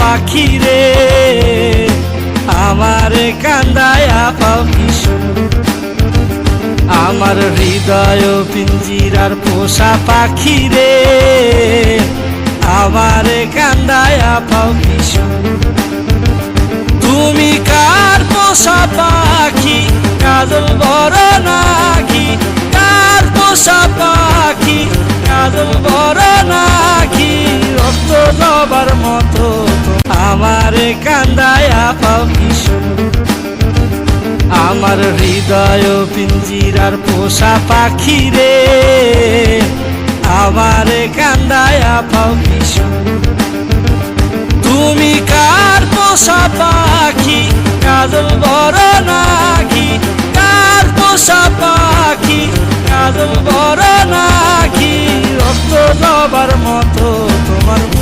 পাখি রে। আমার কান্দায় পাও কিশু আমার হৃদয় পিঞ্জিরার পোষা পাখি রে। আমার কান্দায় পাও কিশু তুমি কার পোষা পাখি? কাজল বড় নাকি? কার পোষা পাখি? কাজল বড় আমার কান্দায় পাও কিশোর। আমার হৃদয় পিঞ্জিরার পোষা পাখি রে। আমার কান্দায় পাও কিশোর। তুমি কার পোষা পাখি? কাজল বড় নাকি? কার পোষা পাখি? কাজল বড় নাকি? রক্ত জবার মতো তোমার